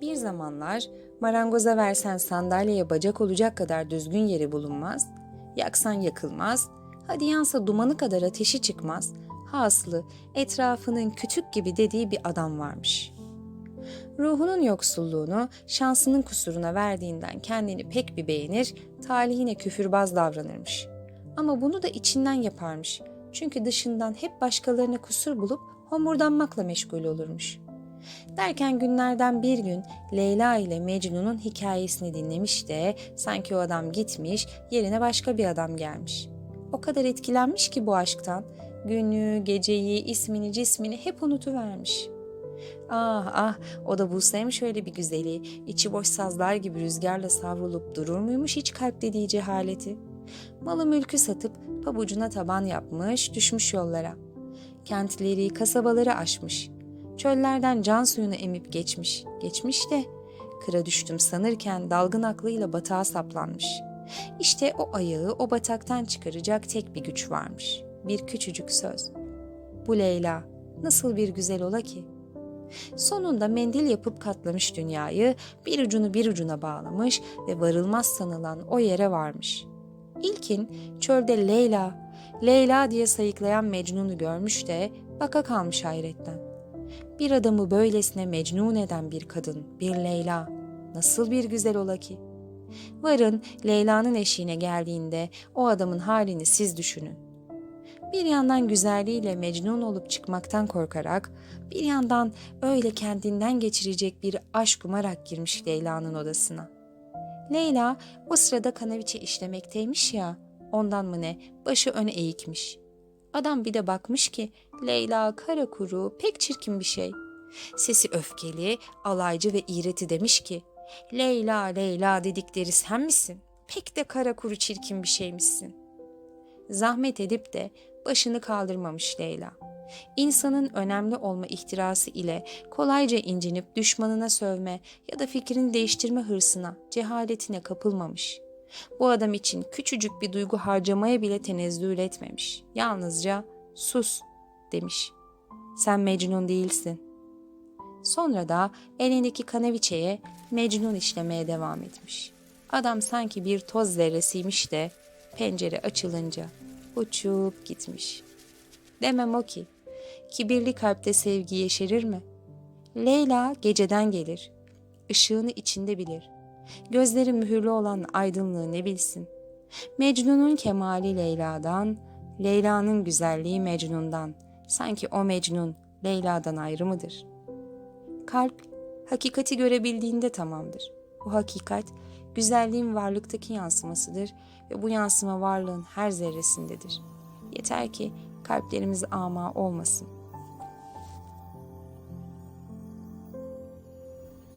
Bir zamanlar marangoza versen sandalyeye bacak olacak kadar düzgün yeri bulunmaz, yaksan yakılmaz, hadi yansa dumanı kadar ateşi çıkmaz, haslı etrafının küçük gibi dediği bir adam varmış. Ruhunun yoksulluğunu şansının kusuruna verdiğinden kendini pek bir beğenir, talihine küfürbaz davranırmış. Ama bunu da içinden yaparmış. Çünkü dışından hep başkalarına kusur bulup homurdanmakla meşgul olurmuş. Derken günlerden bir gün Leyla ile Mecnun'un hikayesini dinlemiş de sanki o adam gitmiş, yerine başka bir adam gelmiş. O kadar etkilenmiş ki bu aşktan, günü, geceyi, ismini, cismini hep unutuvermiş. Ah ah o da bulsaymış öyle bir güzeli, içi boş sazlar gibi rüzgarla savrulup durur muymuş hiç kalp dediği cehaleti? Malı mülkü satıp pabucuna taban yapmış, düşmüş yollara. Kentleri, kasabaları aşmış. Çöllerden can suyunu emip geçmiş. Geçmiş de kıra düştüm sanırken dalgın aklıyla batağa saplanmış. İşte o ayağı o bataktan çıkaracak tek bir güç varmış. Bir küçücük söz. Bu Leyla nasıl bir güzel ola ki? Sonunda mendil yapıp katlamış dünyayı, bir ucunu bir ucuna bağlamış ve varılmaz sanılan o yere varmış. İlkin çölde Leyla, Leyla diye sayıklayan Mecnun'u görmüş de baka kalmış hayretten. Bir adamı böylesine mecnun eden bir kadın, bir Leyla, nasıl bir güzel ola ki? Varın Leyla'nın eşiğine geldiğinde o adamın halini siz düşünün. Bir yandan güzelliğiyle mecnun olup çıkmaktan korkarak, bir yandan öyle kendinden geçirecek bir aşk umarak girmiş Leyla'nın odasına. Leyla o sırada kanaviçe işlemekteymiş ya, ondan mı ne başı öne eğikmiş. Adam bir de bakmış ki Leyla kara kuru pek çirkin bir şey. Sesi öfkeli, alaycı ve iğreti demiş ki Leyla Leyla dedikleri sen misin? Pek de kara kuru çirkin bir şeymişsin. Zahmet edip de başını kaldırmamış Leyla. İnsanın önemli olma ihtirası ile kolayca incinip düşmanına sövme ya da fikrini değiştirme hırsına, cehaletine kapılmamış. Bu adam için küçücük bir duygu harcamaya bile tenezzül etmemiş. Yalnızca sus demiş. Sen Mecnun değilsin. Sonra da elindeki kanaviçeye Mecnun işlemeye devam etmiş. Adam sanki bir toz zerresiymiş de pencere açılınca uçup gitmiş. Demem o ki, kibirli kalpte sevgi yeşerir mi? Leyla geceden gelir, ışığını içinde bilir. Gözleri mühürlü olan aydınlığı ne bilsin? Mecnun'un kemali Leyla'dan, Leyla'nın güzelliği Mecnun'dan. Sanki o Mecnun Leyla'dan ayrı mıdır? Kalp, hakikati görebildiğinde tamamdır. Bu hakikat, güzelliğin varlıktaki yansımasıdır ve bu yansıma varlığın her zerresindedir. Yeter ki kalplerimiz ama olmasın.